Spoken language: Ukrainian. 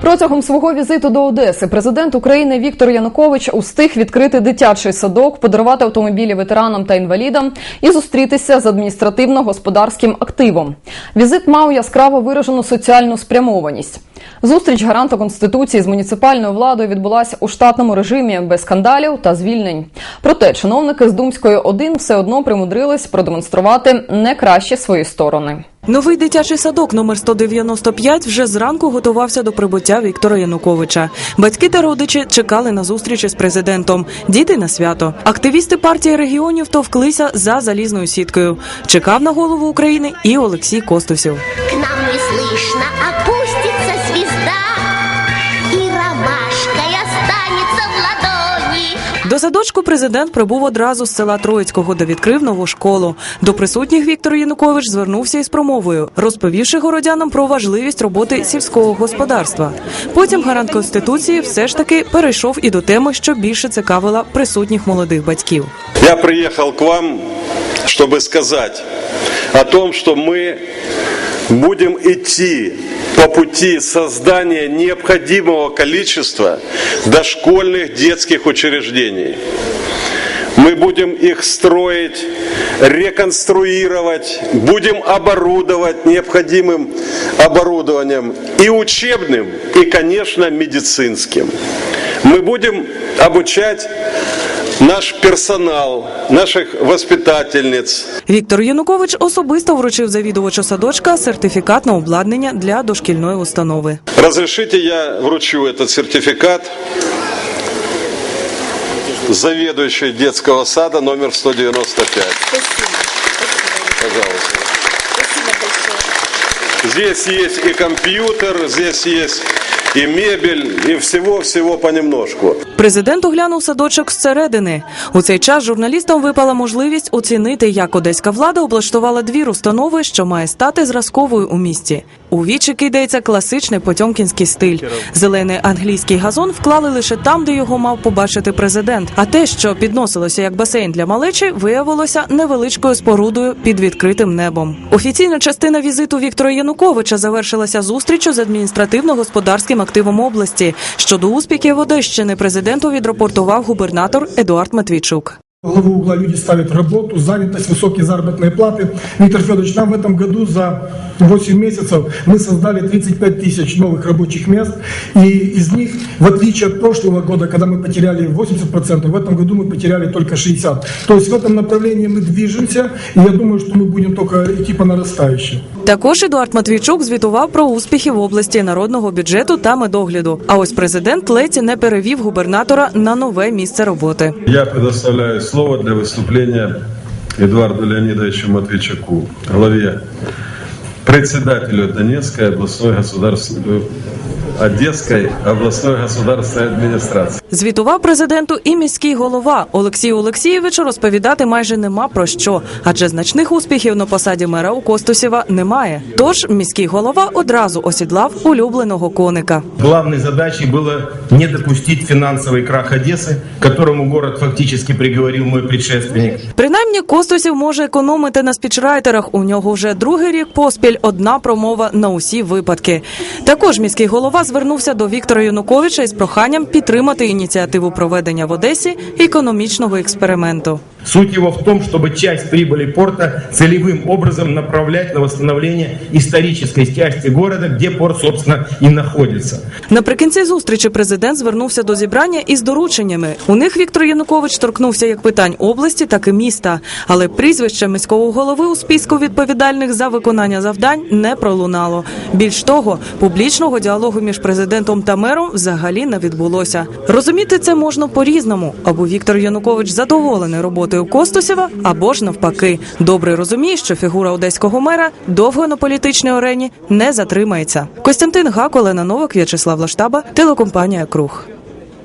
Протягом свого візиту до Одеси президент України Віктор Янукович устиг відкрити дитячий садок, подарувати автомобілі ветеранам та інвалідам і зустрітися з адміністративно-господарським активом. Візит мав яскраво виражену соціальну спрямованість. Зустріч гаранта конституції з муніципальною владою відбулася у штатному режимі без скандалів та звільнень. Проте чиновники з Думської 1 все одно примудрились продемонструвати не кращі свої сторони. Новий дитячий садок номер 195 вже зранку готувався до прибуття Віктора Януковича. Батьки та родичі чекали на зустрічі з президентом. Діти на свято. Активісти партії регіонів товклися за залізною сіткою. Чекав на голову України і Олексій Костусів. К нам неслышно опустится звезда, и До садочку президент прибув одразу з села Троїцького, де відкрив нову школу. До присутніх Віктор Янукович звернувся із промовою, розповівши городянам про важливість роботи сільського господарства. Потім гарант конституції все ж таки перейшов і до теми, що більше цікавила присутніх молодих батьків. Я приехал к вам, чтобы сказать о том, что мы будем идти по пути создания необходимого количества дошкольных детских учреждений. Мы будем их строить, реконструировать, будем оборудовать необходимым оборудованием и учебным, и, конечно, медицинским. Мы будем обучать наш персонал, наших воспитательниц, Віктор Янукович особисто вручив завідувачу садочка сертифікат на обладнання для дошкільної установи. Разрешите я вручу этот сертификат заведующей детского сада номер 195. Пожалуйста. Здесь есть и компьютер, здесь есть и мебель, и всего-всего понемножку. Президент оглянув садочок зсередини. У цей час журналістам випала можливість оцінити, як одеська влада облаштувала двір установи, що має стати зразковою у місті. У вічі кидається класичний потьомкінський стиль. Зелений англійський газон вклали лише там, де його мав побачити президент. А те, що підносилося як басейн для малечі, виявилося невеличкою спорудою під відкритим небом. Офіційна частина візиту Віктора Януковича завершилася зустрічю з адміністративно-господарським активом області. Щодо успіхів Одещини президенту відрапортував губернатор Едуард Матвійчук. Главу угла люди ставят работу, занятость, высокие заработные платы. Виктор Федорович, нам в этом году за 8 месяцев мы создали 35 тысяч новых рабочих мест. И из них, в отличие от прошлого года, когда мы потеряли 80%, в этом году мы потеряли только 60%. То есть в этом направлении мы движемся, и я думаю, что мы будем только идти по нарастающей. Також Едуард Матвійчук звітував про успіхи в області народного бюджету та медогляду. А ось президент ледь не перевів губернатора на нове місце роботи. Я предоставляю слово для виступлення Едуарду Леонідовичу Матвійчуку, голові председателю Донецької обласної государственной Одесской областной государственной администрации. Звітував президенту і міський голова Олексію Олексійовичу розповідати майже нема про що, адже значних успіхів на посаді мера у Костусєва немає. Тож міський голова одразу осідлав улюбленого коника. Главной задачей было не допустить финансовый крах Одессы, к которому город фактически приговорил мой предшественник. Принаймні, Костусів може економити на спічрайтерах. У нього вже другий рік поспіль одна промова на усі випадки. Також міський голова звернувся до Віктора Януковича із проханням підтримати ініціативу проведення в Одесі економічного експерименту. Суть его в том, чтобы часть прибыли порта целевым образом направлять на восстановление исторической части города, где порт, собственно, и находится. Наприкінці зустрічі президент звернувся до зібрання із дорученнями. У них Віктор Янукович торкнувся як питань області, так і міста. Але прізвище міського голови у списку відповідальних за виконання завдань не пролунало. Більш того, публічного діалогу між президентом та мером взагалі не відбулося. Розуміти це можна по-різному. Або Віктор Янукович задоволений роботою Костусєва, або ж навпаки, добре розуміє, що фігура одеського мера довго на політичній арені не затримається. Костянтин Гак, Олена Новак, В'ячеслав Лаштаба, телекомпанія Круг.